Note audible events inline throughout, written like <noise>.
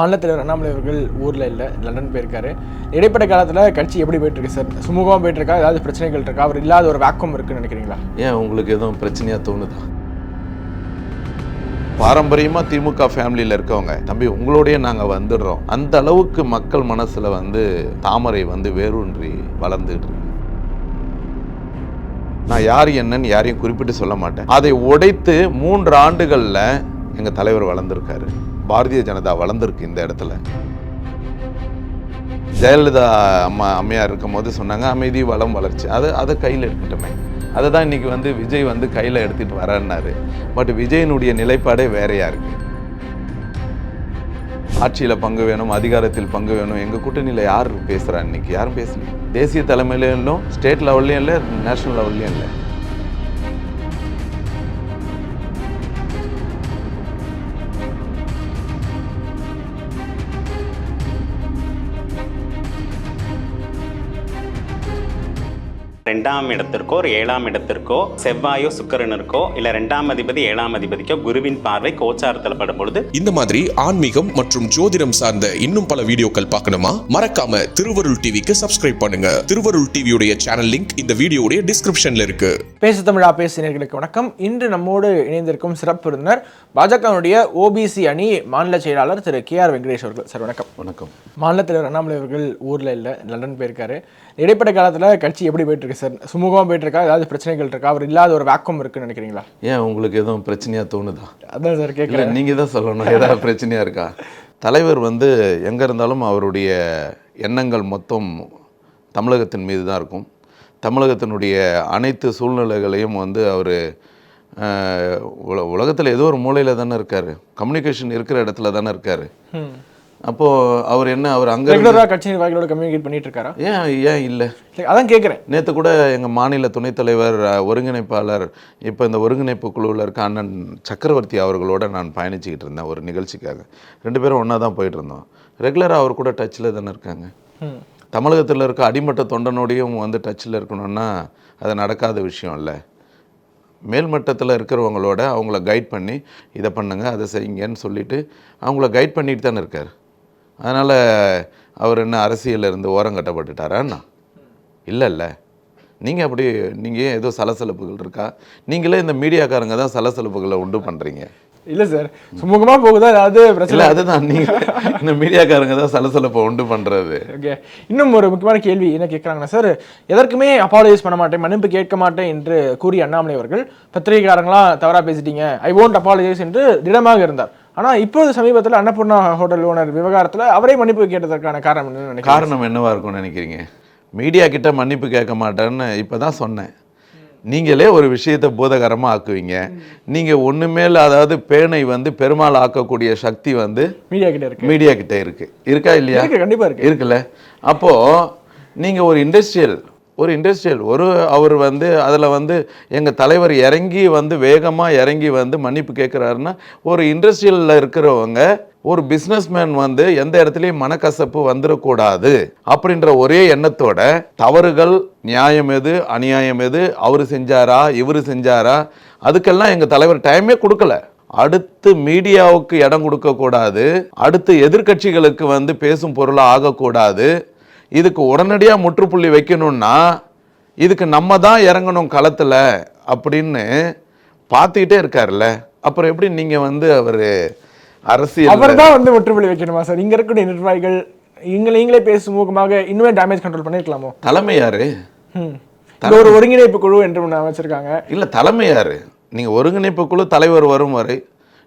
மாநில தலைவர் அண்ணாமலை அவர்கள் ஊரில் இல்லை லண்டன் போயிருக்காரு. இடைப்பட்ட காலத்தில் கட்சி எப்படி போயிட்டு இருக்கு சார்? சுமூகமாக போயிட்டு இருக்கா ஏதாவது பிரச்சனைகள் இருக்கா? அவர் இல்லாத ஒரு வேக்கம் இருக்குன்னு நினைக்கிறீங்களா? ஏன் உங்களுக்கு எதுவும் பிரச்சனையாக தோணுதா? பாரம்பரியமாக திமுக ஃபேமிலியில் இருக்கவங்க தம்பி உங்களோடய நாங்கள் வந்துடுறோம். அந்த அளவுக்கு மக்கள் மனசில் வந்து தாமரை வந்து வேரூன்றி வளர்ந்துட்டு நான் யார் என்னன்னு யாரையும் குறிப்பிட்டு சொல்ல மாட்டேன். அதை உடைத்து மூன்று ஆண்டுகளில் எங்கள் தலைவர் வளர்ந்துருக்காரு. பாரதிய ஜனதா வளர்ந்துருக்கு இந்த இடத்துல. ஜெயலலிதா அம்மா அம்மையார் இருக்கும்போது சொன்னாங்க அமைதி வளம் வளர்ச்சி. அது அதை கையில் எடுத்துட்டோமே அதை தான் இன்றைக்கி வந்து விஜய் வந்து கையில் எடுத்துகிட்டு வரேன்னாரு பட் விஜயனுடைய நிலைப்பாடே வேறையாக இருக்குது ஆட்சியில் பங்கு வேணும் அதிகாரத்தில் பங்கு வேணும். எங்கள் கூட்டணியில் யார் பேசுகிறா இன்னைக்கு? யாரும் பேசல. தேசிய தலைமையிலும் இல்லை ஸ்டேட் லெவல்லையும் இல்லை நேஷனல் லெவல்லையும் இல்லை. ரெண்டாம் இடத்திற்கோ ஒரு ஏழாம் இடத்திற்கோ செவ்வாயோ சுக்கிரனுக்கோ இல்ல ரெண்டாம் அதிபதி ஏழாம் அதிபதிக்கோ குருவின் பார்வை கோச்சாரத்தில் படும் பொழுது இந்த மாதிரி ஆன்மீகம் மற்றும் ஜோதிடம் சார்ந்த இன்னும் பல வீடியோக்கள் பார்க்கணுமா? மறக்காம திருவருள் டிவிக்கு சப்ஸ்கிரைப் பண்ணுங்க. திருவருள் டிவியுடைய சேனல் லிங்க் இந்த வீடியோடைய டிஸ்கிரிப்ஷன்ல இருக்கு. பேசு தமிழா பேசினர்களுக்கு வணக்கம். இன்று நம்மோடு இணைந்திருக்கும் சிறப்பு விருந்தினர் பாஜகவினுடைய ஓபிசி அணி மாநில செயலாளர் திரு கே ஆர் வெங்கடேஷ் அவர்கள். சார் வணக்கம். வணக்கம். மாநில தலைவர் அண்ணாமலை அவர்கள் ஊரில் இல்லை லண்டன் போயிருக்காரு. இடைப்பட்ட காலத்தில் கட்சி எப்படி போயிட்டு இருக்கு சார் சுமூகமாக போயிட்டு இருக்கா ஏதாவது பிரச்சனைகள் இருக்கா? அவர் இல்லாத ஒரு வேக்கம் இருக்குன்னு நினைக்கிறீங்களா? ஏன் உங்களுக்கு எதுவும் பிரச்சனையாக தோணுதா? அதான் சார் கேட்குறேன் நீங்கள் தான் சொல்லணும் ஏதாவது பிரச்சனையாக இருக்கா? தலைவர் வந்து எங்கே இருந்தாலும் அவருடைய எண்ணங்கள் மொத்தம் தமிழகத்தின் மீது தான் இருக்கும். தமிழகத்தினுடைய அனைத்து சூழ்நிலைகளையும் வந்து அவர் உல உலகத்தில் ஏதோ ஒரு மூலையில் தானே இருக்கார். கம்யூனிகேஷன் இருக்கிற இடத்துல தானே இருக்கார். அப்போது அவர் என்ன அவர் அங்கே ரெகுலராக கட்சி நிர்வாகிகளோட கம்யூனிகேட் பண்ணிட்டு இருக்காரா ஏன் ஏன் இல்லை? அதான் கேட்குறேன் நேற்று கூட எங்கள் மாநில துணைத் தலைவர் ஒருங்கிணைப்பாளர் இப்போ இந்த ஒருங்கிணைப்பு குழுவில் இருக்க அண்ணன் சக்கரவர்த்தி அவர்களோட நான் பயணிச்சுக்கிட்டு இருந்தேன் ஒரு நிகழ்ச்சிக்காக. ரெண்டு பேரும் ஒன்றா தான் போயிட்டு இருந்தோம். ரெகுலராக அவர் கூட டச்சில் தானே இருக்காங்க. தமிழகத்தில் இருக்க அடிமட்ட தொண்டனோடையும் வந்து டச்சில் இருக்கணும்னா அது நடக்காத விஷயம் இல்லை. மேல்மட்டத்தில் இருக்கிறவங்களோட அவங்கள கைட் பண்ணி இதை பண்ணுங்க அதை செய்யுங்கன்னு சொல்லிட்டு அவங்கள கைட் பண்ணிட்டு தானே இருக்கார். அதனால் அவர் என்ன அரசியல்ல இருந்து ஓரம் கட்டப்பட்டுட்டாரான்னா இல்லை இல்லை நீங்கள் அப்படி நீங்கள் ஏதோ சலசலப்புகள் இருக்கா? நீங்களே இந்த மீடியாக்காரங்க தான் சலசலப்புகளை உண்டு பண்ணுறீங்க இல்லை சார் சுமூகமாக போகுதா? ஏதாவது பிரச்சனை. அதுதான். நீங்கள் இந்த மீடியாக்காரங்க தான் சலசலப்பை உண்டு பண்ணுறது ஓகே. இன்னும் ஒரு முக்கியமான கேள்வி என்ன கேட்குறாங்கன்னா சார் எதற்குமே அப்பாலஜைஸ் பண்ண மாட்டேன் மன்னிப்பு கேட்க மாட்டேன் என்று கூறிய அண்ணாமலை அவர்கள் பத்திரிகைக்காரங்களாம் தவறாக பேசிட்டீங்க. ஐ won't apologize என்று திடமாக இருந்தார். ஆனால் இப்போது சமீபத்தில் அன்னபூர்ணா ஹோட்டல் ஓனர் விவகாரத்தில் அவரே மன்னிப்பு கேட்டதற்கான காரணம் நினைக்கிறேன் காரணம் என்னவா இருக்கும்னு நினைக்கிறீங்க? மீடியா கிட்ட மன்னிப்பு கேட்க மாட்டேன்னு இப்போ தான் சொன்னேன். நீங்களே ஒரு விஷயத்தை பூதகரமாக ஆக்குவீங்க. நீங்கள் ஒன்றுமேல அதாவது பேனை வந்து பெருமாள் ஆக்கக்கூடிய சக்தி வந்து மீடியா கிட்ட இருக்கு. மீடியா கிட்ட இருக்கு. இருக்கா இல்லையா? இருக்கு கண்டிப்பா இருக்கு. இருக்குல்ல? அப்போ நீங்க ஒரு இண்டஸ்ட்ரியல் ஒரு இண்டஸ்ட்ரியல் ஒரு அவர் வந்து அதில் வந்து எங்கள் தலைவர் இறங்கி வந்து வேகமாக இறங்கி வந்து மன்னிப்பு கேட்குறாருன்னா ஒரு இண்டஸ்ட்ரியலில் இருக்கிறவங்க ஒரு பிஸ்னஸ்மேன் வந்து எந்த இடத்துலையும் மனக்கசப்பு வந்துடக்கூடாது அப்படின்ற ஒரே எண்ணத்தோட தவறுகள் நியாயம் எது அநியாயம் எது அவர் செஞ்சாரா இவர் செஞ்சாரா அதுக்கெல்லாம் எங்கள் தலைவர் டைமே கொடுக்கல. அடுத்து மீடியாவுக்கு இடம் கொடுக்கக்கூடாது அடுத்து எதிர்க்கட்சிகளுக்கு வந்து பேசும் பொருளாக ஆகக்கூடாது இதுக்கு உடனடியாக முற்றுப்புள்ளி வைக்கணும்னா இதுக்கு நம்ம தான் இறங்கணும் களத்தில் அப்படின்னு பார்த்துக்கிட்டே இருக்கார்ல அப்புறம் எப்படி நீங்கள் வந்து அவர் அரசியல் அவர் தான் வந்து முற்றுப்புள்ளி வைக்கணுமா சார்? இங்க இருக்கக்கூடிய நிர்வாகிகள் இங்க நீங்களே பேசி சுமூகமாக இன்னுமே டேமேஜ் கண்ட்ரோல் பண்ணிருக்கலாமோ? தலைமை யாரு? ஒரு ஒருங்கிணைப்பு குழு என்று ஒன்று அமைச்சிருக்காங்க. இல்லை தலைமை யாரு? நீங்கள் ஒருங்கிணைப்பு குழு தலைவர் வரும் வரை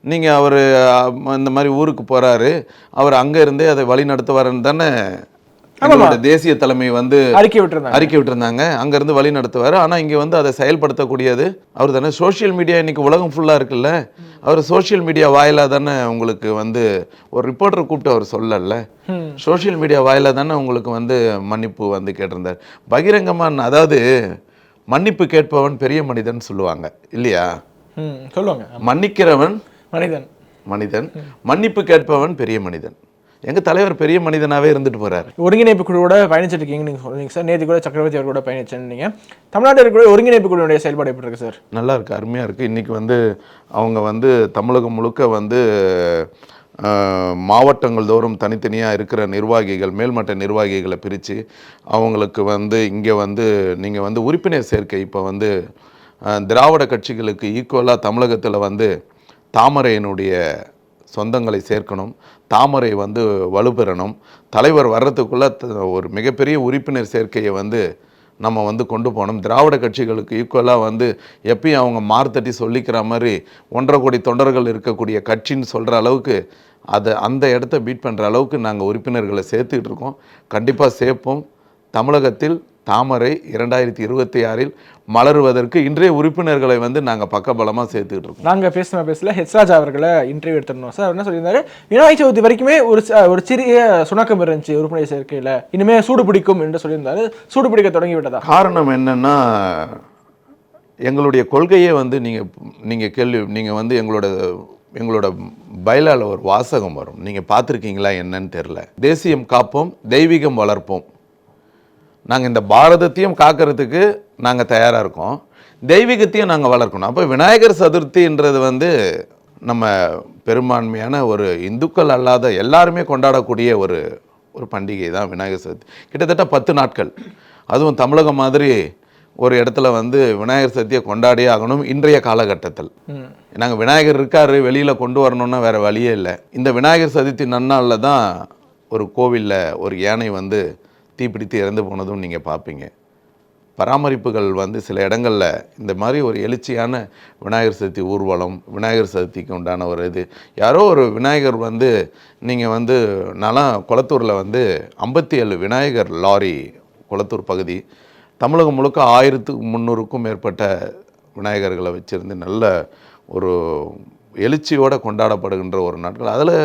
நீங்கள் அவர் இந்த மாதிரி ஊருக்கு போகிறாரு அவர் அங்கே இருந்தே அதை வழி நடத்துவாருன்னு தானே எங்களோட தேசிய தலைமை வந்து அறிக்கை விட்டுருந்தாங்க. அறிக்கை விட்டுருந்தாங்க. அங்கேருந்து வழி நடத்துவார். ஆனால் இங்கே வந்து அதை செயல்படுத்தக்கூடியது அவர் தானே. சோஷியல் மீடியா இன்னைக்கு உலகம் ஃபுல்லாக இருக்குல்ல. அவர் சோஷியல் மீடியா வாயிலாக தானே உங்களுக்கு வந்து ஒரு ரிப்போர்ட்டரை கூப்பிட்டு அவர் சொல்லல. சோஷியல் மீடியா வாயிலாக தானே உங்களுக்கு வந்து மன்னிப்பு வந்து கேட்டிருந்தார். பகிரங்கமான அதாவது மன்னிப்பு கேட்பவன் பெரிய மனிதன் சொல்லுவாங்க. இல்லையா? சொல்லுவாங்க. மன்னிக்கிறவன் மனிதன். மனிதன். மன்னிப்பு கேட்பவன் பெரிய மனிதன். எங்க தலைவர் பெரிய மனிதனாவே இருந்துட்டு போறாரு. ஒருங்கிணைப்பு குழுவோட பயணிச்சிட்டு இருக்கீங்கன்னு நீங்க சொல்றீங்க சார். நேற்று கூட சக்கரவர்த்தி கூட பயணிச்சேன்னு நீங்க. தமிழ்நாட்டில் இருக்கக்கூடிய ஒருங்கிணைப்பு குழுவுடைய செயல்பாடு எப்படி இருக்கு சார்? நல்லா இருக்கு அருமையாக இருக்குது இன்றைக்கி வந்து அவங்க வந்து தமிழகம் முழுக்க வந்து மாவட்டங்கள் தோறும் தனித்தனியாக இருக்கிற நிர்வாகிகள் மேல்மட்ட நிர்வாகிகளை பிரித்து அவங்களுக்கு வந்து இங்கே வந்து நீங்கள் வந்து உறுப்பினர் சேர்க்கை. இப்போ வந்து திராவிட கட்சிகளுக்கு ஈக்குவலாக தமிழகத்தில் வந்து தாமரையினுடைய சொந்தங்களை சேர்க்கணும். தாமரை வந்து வலுப்பெறணும். தலைவர் வர்றதுக்குள்ளே ஒரு மிகப்பெரிய உறுப்பினர் சேர்க்கையை வந்து நம்ம வந்து கொண்டு போனோம் திராவிட கட்சிகளுக்கு ஈக்குவலாக வந்து எப்பயும் அவங்க மார்த்தட்டி சொல்லிக்கிற மாதிரி ஒன்றரை கோடி தொண்டர்கள் இருக்கக்கூடிய கட்சின்னு சொல்கிற அளவுக்கு அதை அந்த இடத்த பீட் பண்ணுற அளவுக்கு நாங்கள் உறுப்பினர்களை சேர்த்துக்கிட்டு இருக்கோம். கண்டிப்பாக சேர்ப்போம். தமிழகத்தில் தாமரை இரண்டாயிரத்தி இருபத்தி ஆறில் மலருவதற்கு இன்றைய உறுப்பினர்களை வந்து நாங்கள் பக்கபலமாக சேர்த்துக்கிட்டு இருக்கோம் நாங்க பேசின பேசல ஹெச் ராஜா அவர்களை இன்டர்வியூ எடுத்திருந்தோம். சார் என்ன சொல்லியிருந்தாரு? விநாயகர் சதுர்த்தி வரைக்குமே ஒரு ஒரு சிறிய சுணக்கம் இருந்துச்சு உறுப்பினர் சேர்க்கையில. இனிமே சூடு பிடிக்கும் என்று சொல்லியிருந்தாரு. சூடு பிடிக்க தொடங்கி விட்டதா காரணம் என்னன்னா எங்களுடைய கொள்கையே வந்து நீங்கள் நீங்கள் கேள்வி நீங்கள் வந்து எங்களோட எங்களோட பைலால ஒரு வாசகம் வரும். நீங்கள் பார்த்துருக்கீங்களா என்னன்னு தெரில தேசியம் காப்போம் தெய்வீகம் வளர்ப்போம். நாங்கள் இந்த பாரதத்தையும் காக்கிறதுக்கு நாங்கள் தயாராக இருக்கோம். தெய்வீகத்தையும் நாங்கள் வளர்க்கணும். அப்போ விநாயகர் சதுர்த்தின்றது வந்து நம்ம பெரும்பான்மையான ஒரு இந்துக்கள் அல்லாத எல்லாருமே கொண்டாடக்கூடிய ஒரு ஒரு பண்டிகை தான் விநாயகர் சதுர்த்தி. கிட்டத்தட்ட பத்து நாட்கள். அதுவும் தமிழகம் மாதிரி ஒரு இடத்துல வந்து விநாயகர் சதுர்த்தியை கொண்டாடியே ஆகணும் இன்றைய காலகட்டத்தில். நாங்கள் விநாயகர் இருக்காரு வெளியில் கொண்டு வரணும்னா வேறு வழியே இல்லை. இந்த விநாயகர் சதுர்த்தி நன்னாளில் தான் ஒரு கோவிலில் ஒரு யானை வந்து தீப்பிடித்து இறந்து போனதும் நீங்கள் பார்ப்பீங்க பராமரிப்புகள் வந்து சில இடங்களில் இந்த மாதிரி ஒரு எழுச்சியான விநாயகர் சதுர்த்தி ஊர்வலம் விநாயகர் சதுர்த்திக்கு உண்டான ஒரு இது. யாரோ ஒரு விநாயகர் வந்து நீங்கள் வந்து நான்லாம் குளத்தூரில் வந்து ஐம்பத்தி ஏழு விநாயகர் லாரி குளத்தூர் பகுதி. தமிழகம் முழுக்க ஆயிரத்துக்கு முந்நூறுக்கும் மேற்பட்ட விநாயகர்களை வச்சுருந்து நல்ல ஒரு எழுச்சியோட கொண்டாடப்படுகின்ற ஒரு நாட்கள். அதில்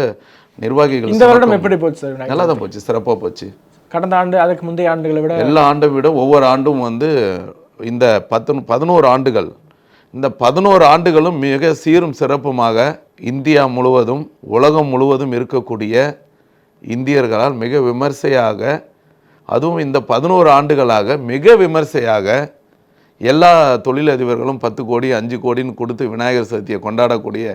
நிர்வாகிகள் இந்த வருடம் எப்படி போச்சு சார் நல்லா தான் போச்சு சிறப்பாக போச்சு. கடந்த ஆண்டு அதுக்கு முந்தைய ஆண்டுகளை விட எல்லா ஆண்டை விட ஒவ்வொரு ஆண்டும் வந்து இந்த பத்து பதினோரு ஆண்டுகள் இந்த பதினோரு ஆண்டுகளும் மிக சீரும் சிறப்புமாக இந்தியா முழுவதும் உலகம் முழுவதும் இருக்கக்கூடிய இந்தியர்களால் மிக விமர்சையாக அதுவும் இந்த பதினோரு ஆண்டுகளாக மிக விமர்சையாக எல்லா தொழிலதிபர்களும் பத்து கோடி அஞ்சு கோடின்னு கொடுத்து விநாயகர் சதுர்த்தியை கொண்டாடக்கூடிய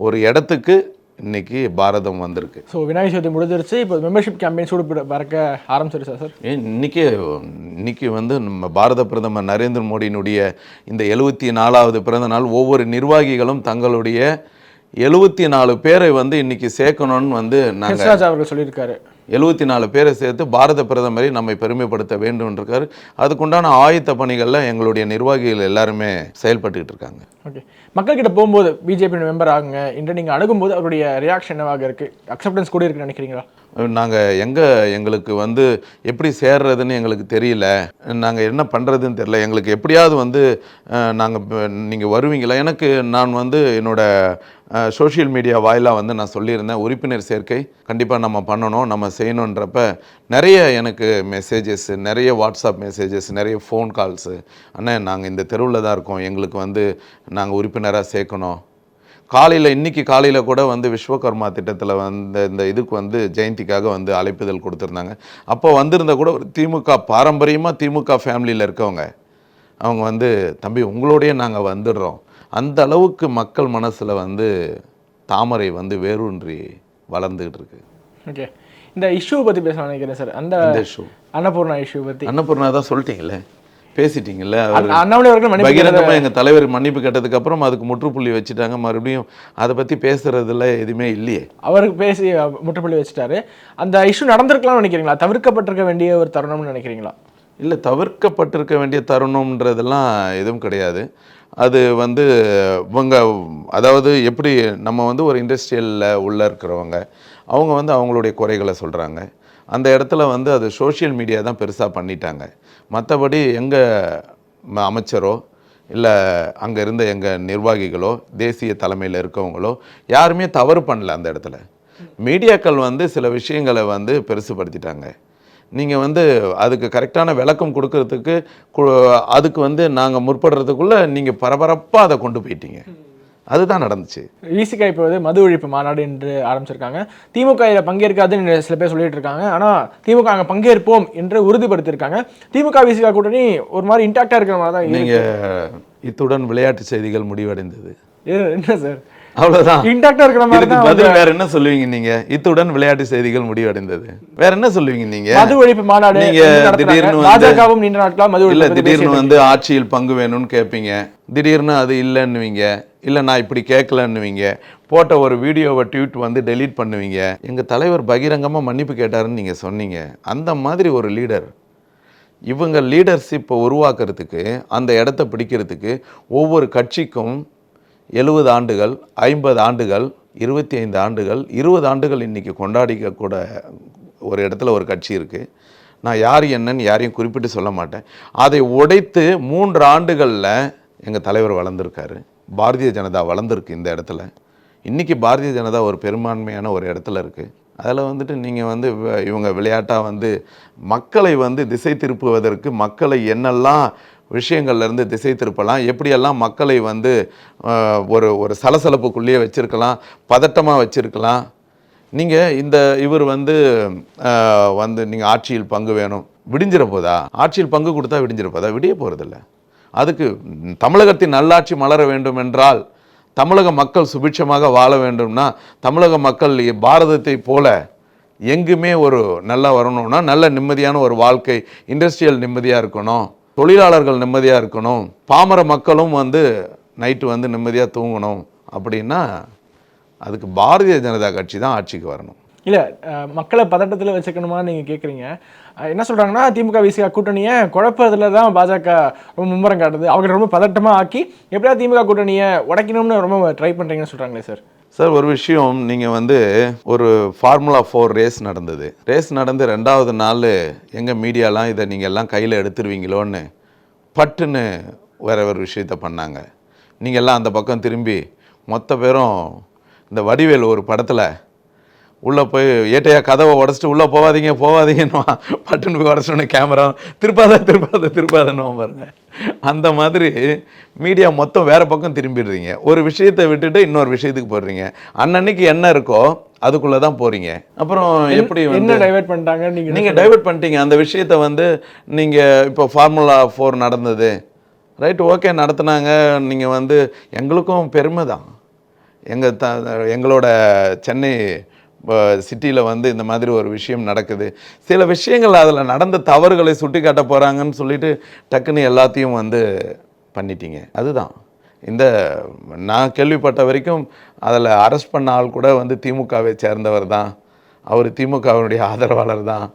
ஒரு இடத்துக்கு இன்னைக்கு பாரதம் வந்திருக்கு. ஸோ விநாயகர் சதுர்த்தி முடிஞ்சிருச்சு. இப்போ மெம்பர்ஷிப் கேம்பெயின் சூடு பறக்க ஆரம்பிச்சிருச்சா சார் இன்னைக்கு இன்னைக்கு வந்து நம்ம பாரத பிரதமர் நரேந்திர மோடியினுடைய இந்த எழுபத்தி நாலாவது பிறந்த நாள் ஒவ்வொரு நிர்வாகிகளும் தங்களுடைய எழுபத்தி நாலு பேரை வந்து இன்னைக்கு சேர்க்கணும்னு வந்து நாங்கள் அவர்கள் சொல்லியிருக்காரு. எழுபத்தி நாலு பேரை சேர்த்து பாரத பிரதமரை நம்மை பெருமைப்படுத்த வேண்டும் இருக்கார் அதுக்குண்டான ஆயத்த பணிகளில் எங்களுடைய நிர்வாகிகள் எல்லாருமே செயல்பட்டுக்கிட்டு இருக்காங்க. ஓகே மக்கள்கிட்ட போகும்போது பிஜேபி மெம்பர் ஆகுங்க. இன்று நீங்கள் அணுகும்போது அவருடைய ரியாக்ஷன் என்னவாக இருக்குது அக்செப்டன்ஸ் கூட இருக்குன்னு நினைக்கிறீங்களா? நாங்கள் எங்கே எங்களுக்கு வந்து எப்படி சேர்றதுன்னு எங்களுக்கு தெரியல. நாங்கள் என்ன பண்ணுறதுன்னு தெரியல. எங்களுக்கு எப்படியாவது வந்து நாங்கள் நீங்கள் வருவீங்களா எனக்கு நான் வந்து என்னோட சோஷியல் மீடியா வாயிலாக வந்து நான் சொல்லியிருந்தேன். உறுப்பினர் சேர்க்கை கண்டிப்பாக நம்ம பண்ணணும் நம்ம செய்யணுன்றப்ப நிறைய எனக்கு மெசேஜஸ் நிறைய வாட்ஸ்அப் மெசேஜஸ் நிறைய ஃபோன் கால்ஸு அண்ணே நாங்கள் இந்த தெருவில் தான் இருக்கோம். எங்களுக்கு வந்து நாங்கள் உறுப்பினராக சேர்க்கணும். காலையில் இன்னைக்கு காலையில் கூட வந்து விஸ்வகர்மா திட்டத்தில் வந்து இந்த இதுக்கு வந்து ஜெயந்திக்காக வந்து அழைப்புதல் கொடுத்துருந்தாங்க. அப்போ வந்திருந்த கூட ஒரு திமுக பாரம்பரியமாக திமுக ஃபேமிலியில் இருக்கவங்க அவங்க வந்து தம்பி உங்களோடயே நாங்கள் வந்துடுறோம். அந்த அளவுக்கு மக்கள் மனசில் வந்து தாமரை வந்து வேரூன்றி வளர்ந்துகிட்டு இருக்கு. ஓகே. இந்த இஷ்யூ பற்றி பேசலாம் நினைக்கிறேன் சார். அந்த issue. அன்னபூர்ணா இஷ்யூ பற்றி அன்னபூர்ணா தான் சொல்லிட்டீங்களே பேசிட்டீங்கல்ல? அண்ணாமலை அவர்கள் மன்னிப்பு பகிரங்கமா எங்க தலைவர் மன்னிப்பு கேட்டதுக்கு அப்புறம் அதுக்கு முற்றுப்புள்ளி வச்சுட்டாங்க. மறுபடியும் அதை பத்தி பேசுறதுல எதுவுமே இல்லையே. அவருக்கு பேசி முற்றுப்புள்ளி வச்சுட்டாரு. அந்த இஷ்யூ நடந்திருக்கலாம்னு நினைக்கிறீங்களா? தவிர்க்கப்பட்டிருக்க வேண்டிய ஒரு தருணம்னு நினைக்கிறீங்களா? இல்லை தவிர்க்கப்பட்டிருக்க வேண்டிய தருணம்ன்றதெல்லாம் எதுவும் கிடையாது. அது வந்து இவங்க அதாவது எப்படி நம்ம வந்து ஒரு இண்டஸ்ட்ரியலில் உள்ளே இருக்கிறவங்க அவங்க வந்து அவங்களுடைய குறைகளை சொல்கிறாங்க அந்த இடத்துல வந்து அது சோஷியல் மீடியா தான் பெருசாக பண்ணிட்டாங்க. மற்றபடி எங்கள் அமைச்சரோ இல்லை அங்கே இருந்த எங்கள் நிர்வாகிகளோ தேசிய தலைமையில் இருக்கவங்களோ யாருமே தவறு பண்ணல அந்த இடத்துல. மீடியாக்கள் வந்து சில விஷயங்களை வந்து பெருசுப்படுத்திட்டாங்க நீங்கள் வந்து அதுக்கு கரெக்டான விளக்கம் கொடுக்கறதுக்கு கு- அதுக்கு வந்து நாங்கள் முற்படுறதுக்குள்ளே நீங்கள் பரபரப்பாக அதை கொண்டு போயிட்டீங்க. அதுதான் நடந்துச்சு. விசிகா இப்போ வந்து மது ஒழிப்பு மாநாடு என்று ஆரம்பிச்சிருக்காங்க. திமுக இதில் பங்கேற்காதுன்னு சில பேர் சொல்லிட்டு இருக்காங்க ஆனால் திமுக அங்கே பங்கேற்போம் என்று உறுதிப்படுத்தியிருக்காங்க. திமுக விசிகா கூட்டணி ஒரு மாதிரி இன்டாக்டாக இருக்கிற மாதிரி தான். நீங்கள் இத்துடன் விளையாட்டு செய்திகள் முடிவடைந்தது. என்ன சார்? அவ்வளவுதான். இன்டாக்டா இருக்கிற மாதிரி பதில் வேற என்ன சொல்லுவீங்க நீங்க? இத்துடன் விளையாட்டு செய்திகள் முடிவடைந்தது. வேற என்ன சொல்லுவீங்க நீங்க? மது ஒழிப்பு மாநாடு நீங்க. திடீர்னு பாஜகவும் நீண்ட நாட்களா மது இல்ல திடீர்னு வந்து ஆட்சியில் பங்கு வேணும்னு கேட்பீங்க திடீர்னு அது இல்லைன்னுவீங்க. இல்ல நான் இப்படி கேட்கலன்னுவீங்க போட்ட ஒரு வீடியோவை ட்வீட் வந்து டெலீட் பண்ணுவீங்க. எங்க தலைவர் பகிரங்கமா மன்னிப்பு கேட்டாருன்னு நீங்க சொன்னீங்க. அந்த மாதிரி ஒரு லீடர் இவங்க லீடர்ஷிப்பை உருவாக்குறதுக்கு அந்த இடத்த பிடிக்கிறதுக்கு ஒவ்வொரு கட்சிக்கும் எழுபது ஆண்டுகள் ஐம்பது ஆண்டுகள் இருபத்தி ஐந்து ஆண்டுகள் இருபது ஆண்டுகள் இன்றைக்கி கொண்டாடிக்கக்கூட ஒரு இடத்துல ஒரு கட்சி இருக்குது நான் யார் என்னன்னு யாரையும் குறிப்பிட்டு சொல்ல மாட்டேன். அதை உடைத்து மூன்று ஆண்டுகளில் எங்கள் தலைவர் வளர்ந்துருக்காரு. பாரதிய ஜனதா வளர்ந்துருக்கு இந்த இடத்துல. இன்றைக்கி பாரதிய ஜனதா ஒரு பெரும்பான்மையான ஒரு இடத்துல இருக்குது அதில் வந்துட்டு நீங்கள் வந்து இவங்க விளையாட்டாக வந்து மக்களை வந்து திசை திருப்புவதற்கு மக்களை என்னெல்லாம் விஷயங்கள்லேருந்து திசை திருப்பலாம். எப்படியெல்லாம் மக்களை வந்து ஒரு ஒரு சலசலப்புக்குள்ளேயே வச்சுருக்கலாம் பதட்டமாக வச்சுருக்கலாம். நீங்கள் இந்த இவர் வந்து வந்து நீங்கள் ஆட்சியில் பங்கு வேணும். விடிஞ்சிட போதா? ஆட்சியில் பங்கு கொடுத்தா விடிஞ்சிட போதா? விடிய போகிறதில்ல அதுக்கு தமிழகத்தின் நல்லாட்சி மலர வேண்டும் என்றால் தமிழக மக்கள் சுபிட்சமாக வாழ வேண்டும்னா தமிழக மக்கள் பாரதத்தை போல எங்குமே ஒரு நல்லா வரணும்னா நல்ல நிம்மதியான ஒரு வாழ்க்கை இண்டஸ்ட்ரியல் நிம்மதியாக இருக்கணும். தொழிலாளர்கள் நிம்மதியாக இருக்கணும். பாமர மக்களும் வந்து நைட்டு வந்து நிம்மதியாக தூங்கணும் அப்படின்னா அதுக்கு பாரதிய ஜனதா கட்சி தான் ஆட்சிக்கு வரணும். இல்லை மக்களை பதட்டத்தில் வச்சுக்கணுமா நீங்கள் கேட்குறீங்க என்ன சொல்கிறாங்கன்னா திமுக விசிக கூட்டணியை குழப்பத்தில் தான் பாஜக ரொம்ப மும்முரம் காட்டுது. அவங்க ரொம்ப பதட்டமாக ஆக்கி எப்படியா திமுக கூட்டணியை உடைக்கணும்னு ரொம்ப ட்ரை பண்ணுறீங்கன்னு சொல்கிறாங்களே சார். சார் ஒரு விஷயம். நீங்கள் வந்து ஒரு ஃபார்முலா ஃபோர் ரேஸ் நடந்தது. ரேஸ் நடந்து ரெண்டாவது நாள் எங்கள் மீடியாலாம் இதை நீங்கள் எல்லாம் கையில் எடுத்துருவீங்களோன்னு பட்டுன்னு வேற ஒரு விஷயத்த பண்ணாங்க. நீங்கள் எல்லாம் அந்த பக்கம் திரும்பி மொத்த பேரும் இந்த வடிவேல் ஒரு படத்தில் உள்ளே போய் ஏட்டையா கதவை உடச்சிட்டு உள்ளே போகாதீங்க போகாதீங்கன்னு பட்டுன்னு போய் உடச்சோடனே கேமரா திருப்பாத திருப்பாத திருப்பாதன்னு பாருங்க. அந்த மாதிரி மீடியா மொத்தம் வேற பக்கம் திரும்பிடுறீங்க. ஒரு விஷயத்தை விட்டுட்டு இன்னொரு விஷயத்துக்கு போடுறீங்க. அன்னன்னைக்கு என்ன இருக்கோ அதுக்குள்ளே தான் போறீங்க. அப்புறம் எப்படி என்ன டைவர்ட் பண்ணிட்டாங்க நீங்க நீங்கள் டைவர்ட் பண்ணிட்டீங்க. அந்த விஷயத்தை வந்து நீங்கள் இப்போ ஃபார்முலா ஃபோர் நடந்தது. ரைட் ஓகே நடத்துனாங்க. நீங்கள் வந்து எங்களுக்கும் பெருமை தான். எங்கள் த எங்களோட சென்னை சிட்டியில் வந்து இந்த மாதிரி ஒரு விஷயம் நடக்குது. சில விஷயங்கள் அதில் நடந்த தவறுகளை சுட்டி காட்ட போகிறாங்கன்னு சொல்லிட்டு டக்குன்னு எல்லாத்தையும் வந்து பண்ணிட்டீங்க. அதுதான். இந்த நான் கேள்விப்பட்ட வரைக்கும் அதில் அரெஸ்ட் பண்ண ஆள் கூட வந்து திமுகவை சேர்ந்தவர் தான். அவர் திமுகவினுடைய ஆதரவாளர் தான்.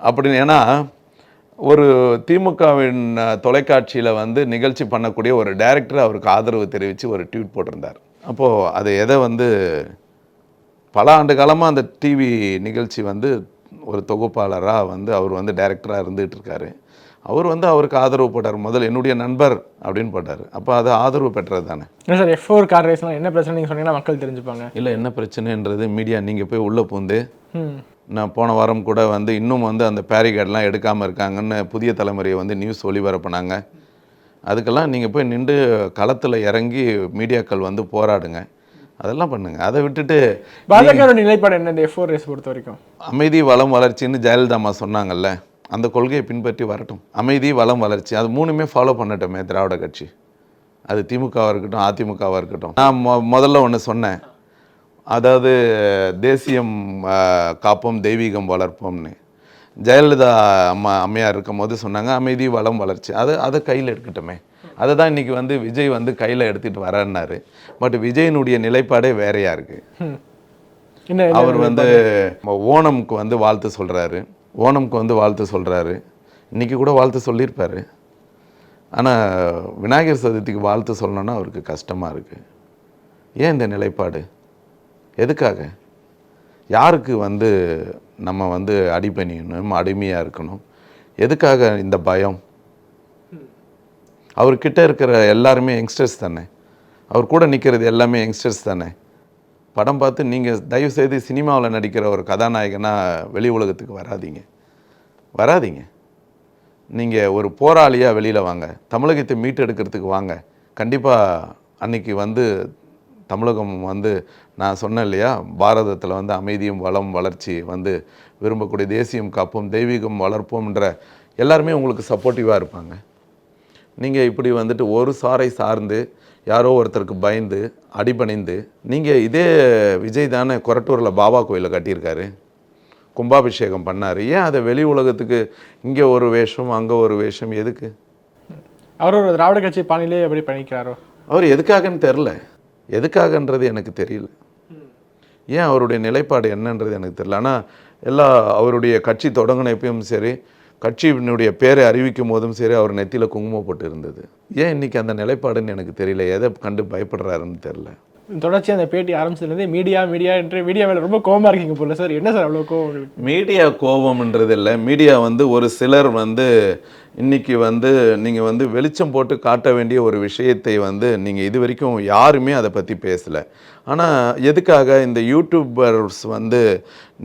அப்படின்னு ஏன்னா ஒரு திமுகவின் தொலைக்காட்சியில் வந்து நிகழ்ச்சி பண்ணக்கூடிய ஒரு டைரக்டர் அவருக்கு ஆதரவு தெரிவித்து ஒரு ட்வீட் போட்டிருந்தார். அப்போது அது எதை வந்து பல ஆண்டு காலமாக அந்த டிவி நிகழ்ச்சி வந்து ஒரு தொகுப்பாளராக வந்து அவர் வந்து டைரக்டராக இருந்துகிட்டு இருக்காரு அவர் வந்து அவருக்கு ஆதரவு போட்டார். முதல்ல என்னுடைய நண்பர் அப்படின்னு போட்டார். அப்போ அது ஆதரவு பெற்றது தானே? சார் எஃப் ஃபோர் கார் ரேஸ்லாம் என்ன பிரச்சனை நீங்க சொன்னீங்கன்னா மக்கள் தெரிஞ்சுப்பாங்க. இல்லை என்ன பிரச்சனைன்றது மீடியா நீங்கள் போய் உள்ளே பூந்து நான் போன வாரம் கூட வந்து இன்னும் வந்து அந்த பேரிகேட்லாம் எடுக்காமல் இருக்காங்கன்னு புதிய தலைமுறையை வந்து நியூஸ் ஒளிபரப்புனாங்க. அதுக்கெல்லாம் நீங்கள் போய் நின்று களத்தில் இறங்கி மீடியாக்கள் வந்து போராடுங்க. அதெல்லாம் பண்ணுங்க. அதை விட்டுட்டு பாஜக நிலைப்பாடு என்ன இந்த எஃப் ஃபோர் ரேஸ் பொறுத்த வரைக்கும். அமைதி வளம் வளர்ச்சின்னு ஜெயலலிதா அம்மா சொன்னாங்கல்ல அந்த கொள்கையை பின்பற்றி வரட்டும். அமைதி வளம் வளர்ச்சி அது மூணுமே ஃபாலோ பண்ணட்டுமே திராவிட கட்சி. அது திமுகவாக இருக்கட்டும் அதிமுகவாக இருக்கட்டும். நான் மொ முதல்ல ஒன்று சொன்னேன். அதாவது தேசியம் காப்போம் தெய்வீகம் வளர்ப்போம்னு. ஜெயலலிதா அம்மா அம்மையார் இருக்கும் போது சொன்னாங்க அமைதி வளம் வளர்ச்சி. அதை அதை கையில் எடுக்கட்டுமே. அதை தான் இன்றைக்கி வந்து விஜய் வந்து கையில் எடுத்துகிட்டு வரேன்னாரு. பட் விஜயனுடைய நிலைப்பாடே வேறையா இருக்குது அவர் வந்து ஓணம்க்கு வந்து வாழ்த்து சொல்கிறாரு ஓணம்க்கு வந்து வாழ்த்து சொல்கிறாரு இன்னைக்கு கூட வாழ்த்து சொல்லியிருப்பாரு. ஆனால் விநாயகர் சதுர்த்திக்கு வாழ்த்து சொல்லணும்னா அவருக்கு கஷ்டமாக இருக்குது ஏன் இந்த நிலைப்பாடு? எதுக்காக? யாருக்கு வந்து நம்ம வந்து அடிபணியணும் அடிமையாக இருக்கணும்? எதுக்காக இந்த பயம்? அவர்கிட்ட இருக்கிற எல்லாருமே யங்ஸ்டர்ஸ் தானே? அவர் கூட நிற்கிறது எல்லாமே யங்ஸ்டர்ஸ் தானே? படம் பார்த்து நீங்கள் தயவு செய்து சினிமாவில் நடிக்கிற ஒரு கதாநாயகனாக வெளி உலகத்துக்கு வராதீங்க. வராதிங்க. நீங்கள் ஒரு போராளியாக வெளியில் வாங்க. தமிழகத்தை மீட்டெடுக்கிறதுக்கு வாங்க. கண்டிப்பாக அன்னைக்கு வந்து தமிழகம் வந்து நான் சொன்னேன் இல்லையா? பாரதத்தில் வந்து அமைதியும் வளம் வளர்ச்சி வந்து விரும்பக்கூடிய தேசியம் காப்போம் தெய்வீகம் வளர்ப்போம்ன்ற எல்லாருமே உங்களுக்கு சப்போர்ட்டிவாக இருப்பாங்க. நீங்கள் இப்படி வந்துட்டு ஒரு சாரை சார்ந்து யாரோ ஒருத்தருக்கு பயந்து அடிபணிந்து நீங்கள் இதே விஜய் தானே கொரட்டூரில் பாபா கோயிலை கட்டியிருக்காரு. கும்பாபிஷேகம் பண்ணார். ஏன் அதை வெளி உலகத்துக்கு இங்கே ஒரு வேஷம் அங்கே ஒரு வேஷம் எதுக்கு? அவர் ஒரு திராவிட கட்சி பாணியிலே எப்படி பண்ணிக்கிறாரோ அவர் எதுக்காகன்னு தெரில எதுக்காகன்றது எனக்கு தெரியல. ஏன் அவருடைய நிலைப்பாடு என்னன்றது எனக்கு தெரியல. ஆனால் எல்லா அவருடைய கட்சி தொடங்கினப்பையும் சரி கட்சியினுடைய பேரை அறிவிக்கும் போதும் சரி அவர் நெத்தியில் குங்குமம் போட்டு இருந்தது ஏன் இன்னைக்கு அந்த நிலைப்பாடுன்னு எனக்கு தெரியல. எதை கண்டு பயப்படுறாருன்னு தெரில தொடர்ச்சி அந்த பேட்டி ஆரம்பிச்சதுலேருந்து மீடியா மீடியா என்று மீடியா மேலே ரொம்ப கோபமாக இருக்கீங்க போல சார். என்ன சார் அவ்வளோ கோபம் மீடியா கோபம்ன்றது இல்லை. மீடியா வந்து ஒரு சிலர் வந்து இன்றைக்கி வந்து நீங்கள் வந்து வெளிச்சம் போட்டு காட்ட வேண்டிய ஒரு விஷயத்தை வந்து நீங்கள் இது வரைக்கும் யாருமே அதை பற்றி பேசலை. ஆனால் எதுக்காக இந்த யூடியூபர்ஸ் வந்து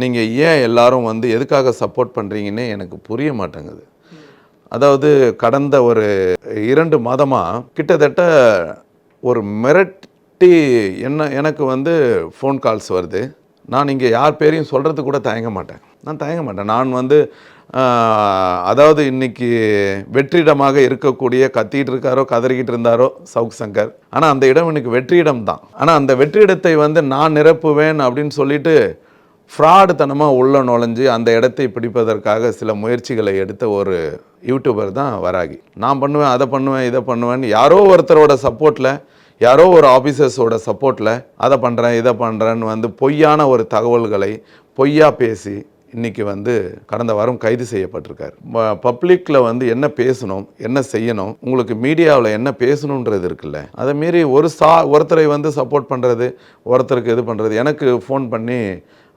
நீங்கள் ஏன் எல்லாரும் வந்து எதுக்காக சப்போர்ட் பண்ணுறீங்கன்னு எனக்கு புரிய மாட்டேங்குது. அதாவது கடந்த ஒரு இரண்டு மாதமாக கிட்டத்தட்ட ஒரு மிரட்டி என்ன எனக்கு வந்து ஃபோன் கால்ஸ் வருது. நான் இங்கே யார் பேரையும் சொல்கிறது கூட தயங்க மாட்டேன். நான் தயங்க மாட்டேன். நான் வந்து அதாவது இன்றைக்கி வெற்றிடமாக இருக்கக்கூடிய கத்திகிட்டு இருக்காரோ கதறிக்கிட்டு இருந்தாரோ சவுக் சங்கர். ஆனால் அந்த இடம் எனக்கு வெற்றிடம் தான். ஆனால் அந்த வெற்றிடத்தை வந்து நான் நிரப்புவேன் அப்படின்னு சொல்லிட்டு ஃப்ராடு தனமாக உள்ள நுழைஞ்சு அந்த இடத்தை பிடிப்பதற்காக சில முயற்சிகளை எடுத்த ஒரு யூடியூபர் தான் வராகி. நான் பண்ணுவேன் அதை பண்ணுவேன் இதை பண்ணுவேன் யாரோ ஒருத்தரோட சப்போர்ட்டில் யாரோ ஒரு ஆஃபீஸர்ஸோட சப்போர்ட்டில் அதை பண்ணுறேன் இதை பண்ணுறேன்னு வந்து பொய்யான ஒரு தகவல்களை பொய்யா பேசி இன்றைக்கி வந்து கடந்த வாரம் கைது செய்யப்பட்டிருக்கார். பப்ளிக்கில் வந்து என்ன பேசணும் என்ன செய்யணும் உங்களுக்கு மீடியாவில் என்ன பேசணுன்றது இருக்குல்ல அதை மீறி ஒரு சா ஒருத்தரை வந்து சப்போர்ட் பண்ணுறது ஒருத்தருக்கு இது பண்ணுறது எனக்கு ஃபோன் பண்ணி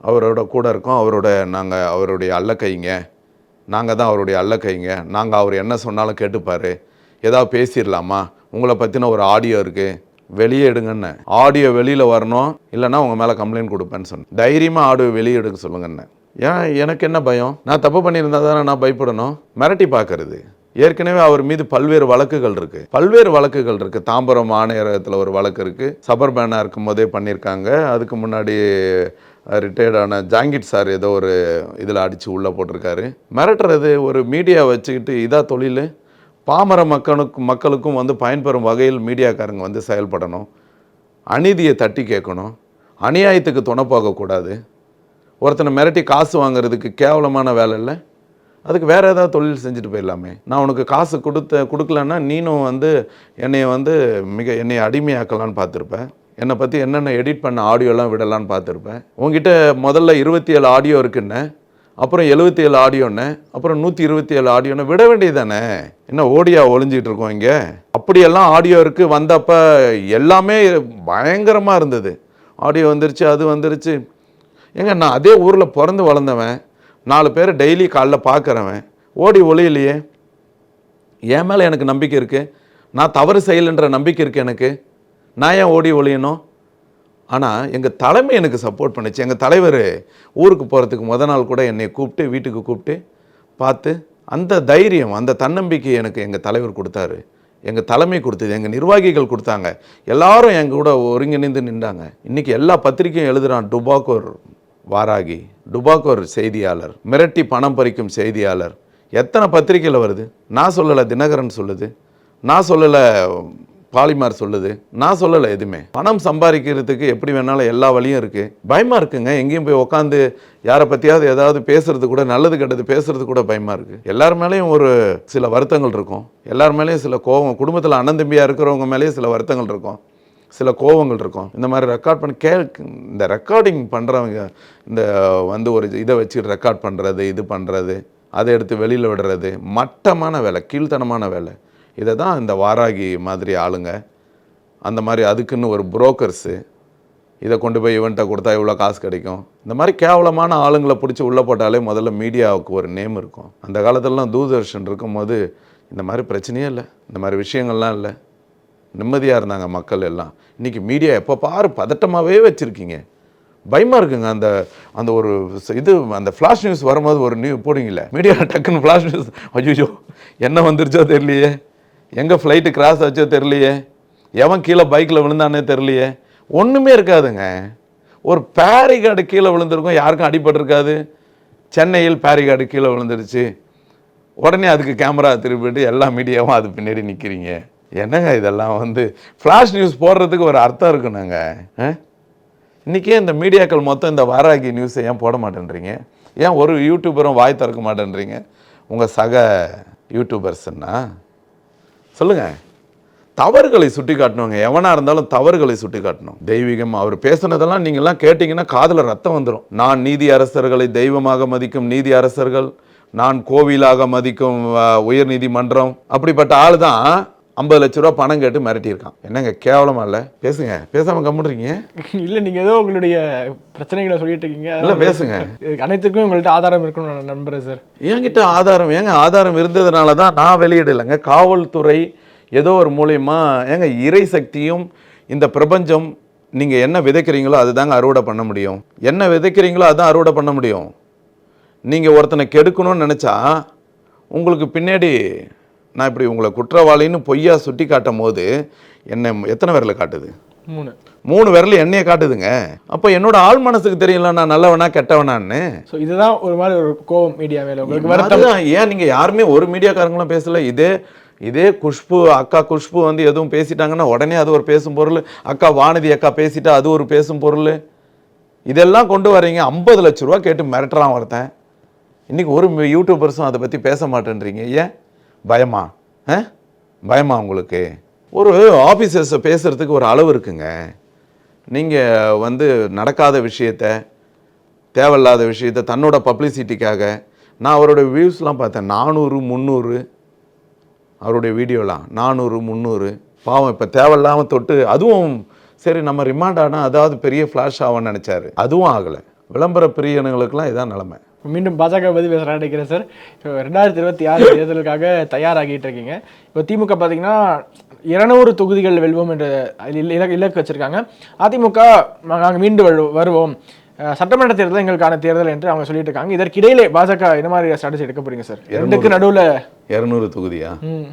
அவரோட கூட இருக்கோம் அவரோட நாங்கள் அவருடைய அல்லக்கைங்க நாங்கள் தான் அவருடைய அல்லக்கைங்க நாங்கள் அவர் என்ன சொன்னாலும் கேட்டுப்பார் ஏதாவது பேசிடலாமா உங்களை பற்றின ஒரு ஆடியோ இருக்குது வெளியே எடுங்கன்னு ஆடியோ வெளியில் வரணும். இல்லைன்னா உங்கள் மேலே கம்ப்ளைண்ட் கொடுப்பேன்னு சொன்னேன். தைரியமாக ஆடியோ வெளியே எடுக்க சொல்லுங்கன்னு ஏன்? எனக்கு என்ன பயம்? நான் தப்பு பண்ணியிருந்தா தானே நான் பயப்படணும்? மிரட்டி பார்க்கறது. ஏற்கனவே அவர் மீது பல்வேறு வழக்குகள் இருக்கு. பல்வேறு வழக்குகள் இருக்கு. தாம்பரம் ஆணையரகத்தில் ஒரு வழக்கு இருக்கு. சபர்பேனா இருக்கும் போதே பண்ணியிருக்காங்க. அதுக்கு முன்னாடி ரிட்டையர்டான ஜாங்கிட் சார் ஏதோ ஒரு இதில் அடித்து உள்ளே போட்டிருக்காரு. மிரட்டுறது ஒரு மீடியா வச்சுக்கிட்டு இதா தொழில்? பாமர மக்களுக்கு மக்களுக்கும் வந்து பயன்பெறும் வகையில் மீடியாக்காரங்க வந்து செயல்படணும். அநீதியை தட்டி கேட்கணும். அநியாயத்துக்கு துணை போகக்கூடாது. ஒருத்தனை மிரட்டி காசு வாங்குறதுக்கு கேவலமான வேலை இல்லை. அதுக்கு வேறு ஏதாவது தொழில் செஞ்சுட்டு போயிடலாமே. நான் உனக்கு காசு கொடுத்த கொடுக்கலன்னா நீனும் வந்து என்னைய வந்து மிக என்னை அடிமையாக்கலான்னு பார்த்துருப்பேன். என்னை பற்றி என்னென்ன எடிட் பண்ண ஆடியோலாம் விடலான்னு பார்த்துருப்பேன். உங்ககிட்ட முதல்ல இருபத்தி ஏழு ஆடியோ இருக்குன்னு. அப்புறம் எழுபத்தி ஏழு ஆடியோன்னு அப்புறம் நூற்றி இருபத்தி ஏழு ஆடியோன்னு விட வேண்டியது தானே என்ன ஓடியா ஒளிஞ்சிட்டு இருக்கோம் இங்கே? அப்படியெல்லாம் ஆடியோ இருக்குது வந்தப்ப எல்லாமே பயங்கரமாக இருந்தது. ஆடியோ வந்துருச்சு அது வந்துருச்சு. ஏங்க நான் அதே ஊரில் பிறந்து வளர்ந்தவன். நாலு பேர் டெய்லி காலைல பார்க்குறவன் ஓடி ஒளியிலையே. என் மேலே எனக்கு நம்பிக்கை இருக்குது நான் தவறு செய்யலைன்ற நம்பிக்கை இருக்குது எனக்கு. நான் ஏன் ஓடி ஒளியணும்? ஆனால் எங்கள் தலைமை எனக்கு சப்போர்ட் பண்ணுச்சு. எங்கள் தலைவர் ஊருக்கு போகிறதுக்கு முத நாள் கூட என்னை கூப்பிட்டு வீட்டுக்கு கூப்பிட்டு பார்த்து அந்த தைரியம் அந்த தன்னம்பிக்கை எனக்கு எங்கள் தலைவர் கொடுத்தாரு. எங்கள் தலைமை கொடுத்தது எங்கள் நிர்வாகிகள் கொடுத்தாங்க. எல்லாரும் எங்கள் கூட ஒருங்கிணைந்து நின்றாங்க. இன்றைக்கி எல்லா பத்திரிக்கையும் எழுதுகிறான் டுபாக்கோர் வாராகி டுபாக்கோர் செய்தியாளர் மிரட்டி பணம் பறிக்கும் செய்தியாளர். எத்தனை பத்திரிக்கையில் வருது? நான் சொல்லலை தினகரன் சொல்லுது. நான் சொல்லலை பாலிமார் சொல்லுது நான் சொல்லலை எதுவுமே. பணம் சம்பாதிக்கிறதுக்கு எப்படி வேணாலும் எல்லா வழியும் இருக்குது பயமாக இருக்குங்க. எங்கேயும் போய் உட்காந்து யாரை பற்றியாவது ஏதாவது பேசுறது கூட நல்லது கெட்டது பேசுறது கூட பயமாக இருக்குது எல்லார் மேலேயும் ஒரு சில வருத்தங்கள் இருக்கும். எல்லார் மேலேயும் சில கோபம் குடும்பத்தில் அண்ணந்தம்பியாக இருக்கிறவங்க மேலேயும் சில வருத்தங்கள் இருக்கும். சில கோவங்கள் இருக்கும். இந்த மாதிரி ரெக்கார்ட் பண்ணி கே இந்த ரெக்கார்டிங் பண்ணுறவங்க இந்த வந்து ஒரு இதை வச்சு ரெக்கார்ட் பண்ணுறது இது பண்ணுறது அதை எடுத்து வெளியில் விடுறது மட்டமான வேலை கீழ்த்தனமான வேலை. இதை தான் இந்த வாராகி மாதிரி ஆளுங்க. அந்த மாதிரி அதுக்குன்னு ஒரு புரோக்கர்ஸு இதை கொண்டு போய் இவன்ட்டை கொடுத்தா இவ்வளோ காசு கிடைக்கும். இந்த மாதிரி கேவலமான ஆளுங்களை பிடிச்சி உள்ளே போட்டாலே முதல்ல மீடியாவுக்கு ஒரு நேம் இருக்கும். அந்த காலத்துலலாம் தூர்தர்ஷன் இருக்கும்போது இந்த மாதிரி பிரச்சனையே இல்லை. இந்த மாதிரி விஷயங்கள்லாம் இல்லை. நிம்மதியாக இருந்தாங்க மக்கள் எல்லாம். இன்றைக்கி மீடியா எப்போ பாரு பதட்டமாகவே வச்சுருக்கீங்க. பயமாக இருக்குங்க. அந்த அந்த ஒரு இது அந்த ஃப்ளாஷ் நியூஸ் வரும்போது ஒரு நியூ போடுங்களே மீடியா டக்குன்னு ஃப்ளாஷ் நியூஸ் ஐயோ என்ன வந்துருச்சோ தெரியலையே. எங்கே ஃப்ளைட்டு கிராஸ் ஆச்சோ தெரியலையே. எவன் கீழே பைக்கில் விழுந்தானே தெரியலையே. ஒன்றுமே இருக்காதுங்க. ஒரு பேரிகார்டு கீழே விழுந்திருக்கும் யாருக்கும் அடிபட்டிருக்காது. சென்னையில் பேரிகார்டு கீழே விழுந்துருச்சு. உடனே அதுக்கு கேமரா திருப்பிட்டு எல்லா மீடியாவும் அது பின்னாடி நிற்கிறீங்க என்னங்க இதெல்லாம் வந்து? ஃப்ளாஷ் நியூஸ் போடுறதுக்கு ஒரு அர்த்தம் இருக்குனாங்க. இன்றைக்கே இந்த மீடியாக்கள் மொத்தம் இந்த வாராகி நியூஸை ஏன் போட மாட்டேன்றீங்க? ஏன் ஒரு யூடியூபரும் வாய் திறக்க மாட்டேன்றீங்க? உங்கள் சக யூடியூபர்ஸ்ன்னா சொல்லுங்கள் தவறுகளை சுட்டி காட்டணுங்க எவனாக இருந்தாலும் தவறுகளை சுட்டி காட்டணும் தெய்வீகம் அவர் பேசுனதெல்லாம் நீங்கள்லாம் கேட்டிங்கன்னா காதில் ரத்தம் வந்துடும் நான் நீதி அரசர்களை தெய்வமாக மதிக்கும் நீதி அரசர்கள். நான் கோவிலாக மதிக்கும் உயர்நீதிமன்றம். அப்படிப்பட்ட ஆள் தான் ஐம்பது லட்ச ரூபா பணம் கேட்டு மிரட்டியிருக்கான். என்னங்க கேவலமா இல்லை? பேசுங்க. பேசாம கம்முன்றீங்க <laughs> இல்ல நீங்க ஏதோ உங்களுடைய பிரச்சனைகளை சொல்லிட்டு இருக்கீங்க. இல்ல பேசுங்க. அனைத்துக்குமே உங்கள்ட்ட ஆதாரம் இருக்கும்னு நான் நம்புறேன் சார் என்கிட்ட ஆதாரம் ஏங்க ஆதாரம் இருந்ததுனால தான் நான் வெளியிடலைங்க காவல்துறை ஏதோ ஒரு மூலியமா ஏங்க இறை சக்தியும் இந்த பிரபஞ்சம் நீங்கள் என்ன விதைக்கிறீங்களோ அதுதாங்க அறுவடை பண்ண முடியும். என்ன விதைக்கிறீங்களோ அதான் அறுவடை பண்ண முடியும். நீங்கள் ஒருத்தனை கெடுக்கணும்னு நினச்சா உங்களுக்கு பின்னாடி நான் இப்படி உங்களை குற்றவாளின்னு பொய்யா சுட்டி காட்டும் போது என்ன எத்தனை விரல காட்டுது? மூணு. மூணு விரல் என்னைய காட்டுதுங்க. அப்போ என்னோட ஆள் மனசுக்கு தெரியல நான் நல்லவனா கெட்டவனான்னு? ஸோ இதுதான் ஒரு மாதிரி ஒரு கோவம் மீடியா மேல. உங்களுக்கு வருத்தம்? ஏன் நீங்க யாருமே ஒரு மீடியாக்காரங்களும் பேசல? இதே இதே குஷ்பு அக்கா குஷ்பு வந்து எதுவும் பேசிட்டாங்கன்னா உடனே அது ஒரு பேசும் பொருள். அக்கா வானதி அக்கா பேசிட்டா அது ஒரு பேசும் பொருள். இதெல்லாம் கொண்டு வரீங்க. ஐம்பது லட்ச ரூபா கேட்டு மிரட்டுறான் ஒருத்தன். இன்னைக்கு ஒரு யூடியூபர்ஸும் அதை பற்றி பேச மாட்டேன்றீங்க. ஏன்? பயமா? ஆ? பயமா உங்களுக்கு? ஒரு ஆஃபீஸர்ஸை பேசுகிறதுக்கு ஒரு அளவு இருக்குங்க. நீங்கள் வந்து நடக்காத விஷயத்த தேவையில்லாத விஷயத்த தன்னோட பப்ளிசிட்டிக்காக நான் அவருடைய வியூஸ்லாம் பார்த்தேன். நானூறு முந்நூறு. அவருடைய வீடியோலாம் நானூறு முந்நூறு. பாவம் இப்போ தேவையில்லாமல் தொட்டு அதுவும் சரி நம்ம ரிமாண்ட் ஆனால் அதாவது பெரிய ஃப்ளாஷ் ஆகும்னு நினச்சாரு. அதுவும் ஆகலை. விளம்பர பிரியனுங்களுக்கெல்லாம் இதான் நிலமை. மீண்டும் பாஜக பற்றி பேசுகிறேன் நினைக்கிறேன் சார் இப்போ ரெண்டாயிரத்தி இருபத்தி ஆறு தேர்தலுக்காக தயாராகிட்டு இருக்கீங்க. இப்போ திமுக பார்த்தீங்கன்னா இருநூறு தொகுதிகள் வெல்வோம் என்ற இல- இலக்கு இலக்கு வச்சிருக்காங்க. அதிமுக நாங்கள் மீண்டு வரு- வருவோம். சட்டமன்ற தேர்தல் எங்களுக்கான தேர்தல் என்று அவங்க சொல்லிட்டு இருக்காங்க. இதற்கிடையிலே பாஜக என்ன மாதிரி ஸ்ட்ராட்டஜி எடுக்க போறீங்க சார் ரெண்டுக்கு நடுவுல இரநூறு தொகுதியா?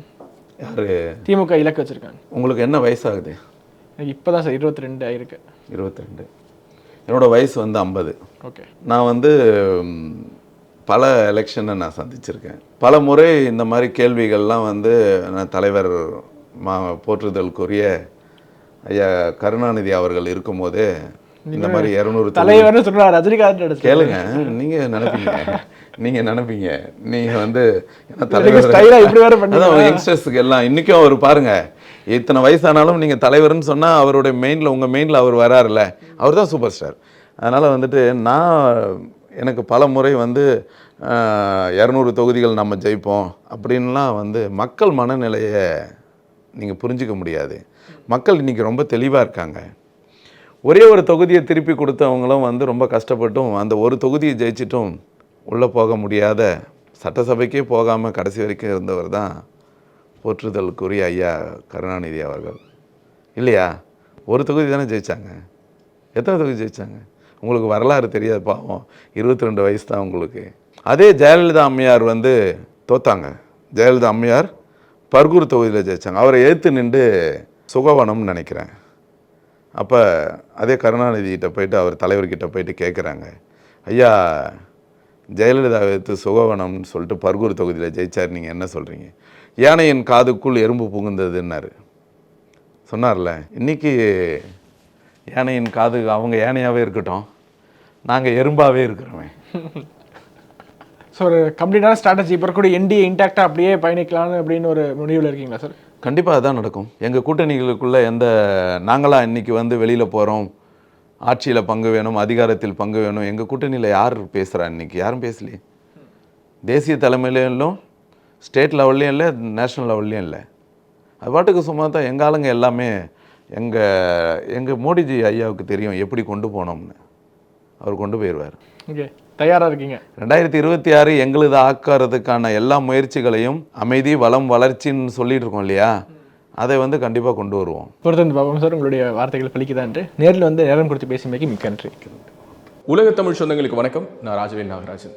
யாரு? திமுக இலக்கு வச்சிருக்காங்க. உங்களுக்கு என்ன வயசாகுது? இப்போதான் சார் இருபத்தி ரெண்டு ஆயிருக்கு. இருபத்தி ரெண்டு. என்னோட வயசு வந்து ஐம்பது. ஓகே. நான் வந்து பல எலெக்ஷனை நான் சந்திச்சிருக்கேன். பல முறை இந்த மாதிரி கேள்விகள்லாம் வந்து நான் தலைவர் மா போற்றுதலுக்குரிய ஐயா கருணாநிதி அவர்கள் இருக்கும்போது இந்த மாதிரி இரநூறு தலைவர்னு சொல்றாரு ரஜினிகாந்த் கேளுங்க. நீங்க நினைப்பீங்க. நீங்க நினைப்பீங்க. நீங்க வந்து? அதான் யங்ஸ்டர்ஸுக்கு எல்லாம் இன்னைக்கும் அவர் பாருங்க இத்தனை வயசானாலும் நீங்கள் தலைவர்னு சொன்னால் அவருடைய மெயினில் உங்கள் மெயினில் அவர் வராருல்ல. அவர் தான் சூப்பர் ஸ்டார் அதனால் வந்துட்டு நான் எனக்கு பல முறை வந்து இரநூறு தொகுதிகள் நம்ம ஜெயிப்போம் அப்படின்லாம் வந்து மக்கள் மனநிலையை நீங்கள் புரிஞ்சிக்க முடியாது. மக்கள் இன்னைக்கு ரொம்ப தெளிவாக இருக்காங்க. ஒரே ஒரு தொகுதியை திருப்பி கொடுத்தவங்களும் வந்து ரொம்ப கஷ்டப்பட்டும் அந்த ஒரு தொகுதியை ஜெயிச்சிட்டும் உள்ளே போக முடியாத சட்டசபைக்கே போகாமல் கடைசி வரைக்கும் இருந்தவர் தான் போற்றுதலுக்குரிய ஐயா கருணாநிதி அவர்கள். இல்லையா? ஒரு தொகுதி தானே ஜெயித்தாங்க எத்தனை தொகுதி ஜெயிச்சாங்க? உங்களுக்கு வரலாறு தெரியாது பாவம். இருபத்தி ரெண்டு வயசு தான் உங்களுக்கு. அதே ஜெயலலிதா அம்மையார் வந்து தோத்தாங்க. ஜெயலலிதா அம்மையார் பர்கூர் தொகுதியில் ஜெயிச்சாங்க. அவரை ஏற்று நின்று சுகவனம்னு நினைக்கிறேன். அப்போ அதே கருணாநிதிகிட்ட போயிட்டு அவர் தலைவர்கிட்ட போயிட்டு கேட்குறாங்க ஐயா ஜெயலலிதா எடுத்து சுகவனம்னு சொல்லிட்டு பர்கூர் தொகுதியில் ஜெயிச்சார். நீங்கள் என்ன சொல்கிறீங்க யானையின் காதுக்குள் எறும்பு புகுந்ததுன்னாரு. சொன்னார்ல இன்னைக்கு யானையின் காது அவங்க யானையாகவே இருக்கட்டும் நாங்கள் எறும்பாகவே இருக்கிறோமே. <laughs> ஸோ ஒரு கம்ப்ளீட்டான ஸ்ட்ராட்டஜி இப்போ கூட என்டிஏ இன்டாக்டாக அப்படியே பயணிக்கலாம்னு அப்படின்னு ஒரு முடிவில் இருக்கீங்களா சார் கண்டிப்பாக அதான் நடக்கும். எங்கள் கூட்டணிகளுக்குள்ள எந்த நாங்களாம் இன்னைக்கு வந்து வெளியில் போகிறோம் ஆட்சியில் பங்கு வேணும் அதிகாரத்தில் பங்கு வேணும் எங்கள் கூட்டணியில் யார் பேசுகிறா இன்னைக்கு? யாரும் பேசலையே. தேசிய தலைமையிலும் ஸ்டேட் லெவல்லையும் இல்லை நேஷ்னல் லெவல்லையும் இல்லை. அது பாட்டுக்கு சும்மா தான் எங்கள் ஆளுங்க எல்லாமே எங்கள் எங்கள் மோடிஜி ஐயாவுக்கு தெரியும் எப்படி கொண்டு போனோம்னு. அவர் கொண்டு போயிடுவார் ஓகே தயாராக இருக்கீங்க? ரெண்டாயிரத்தி இருபத்தி ஆறு எங்களுது ஆக்கிறதுக்கான எல்லா முயற்சிகளையும் அமைதி வளம் வளர்ச்சின்னு சொல்லிட்டு இருக்கோம் இல்லையா? அதை வந்து கண்டிப்பாக கொண்டு வருவோம். பொறுத்திருந்து பார்ப்போம் சார். உங்களுடைய வார்த்தைகள் பலிக்குதான்ட்டு நேரில் வந்து நேரம் கொடுத்து பேசியமைக்கு மிக்க நன்றி. உலக தமிழ் சொந்தங்களுக்கு வணக்கம். நான் ராஜவேல் நாகராஜன்.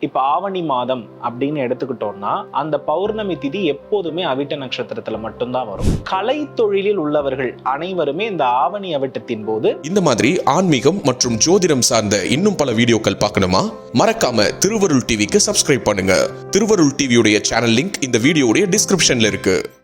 இப்போ ஆவணி மாதம் அப்படின்னு எடுத்துக்கிட்டோம்னா அந்த பௌர்ணமி திதி எப்போதுமே அவிட்ட நட்சத்திரத்துல மட்டும்தான் வரும். கலை தொழிலில் உள்ளவர்கள் அனைவருமே இந்த ஆவணி அவிட்டத்தின் போது இந்த மாதிரி ஆன்மீகம் மற்றும் ஜோதிடம் சார்ந்த இன்னும் பல வீடியோக்கள் பார்க்கணுமா? மறக்காம திருவருள் டிவிக்கு சப்ஸ்கிரைப் பண்ணுங்க. திருவருள் டிவியுடைய சேனல் லிங்க் இந்த வீடியோடைய டிஸ்கிரிப்ஷன்ல இருக்கு.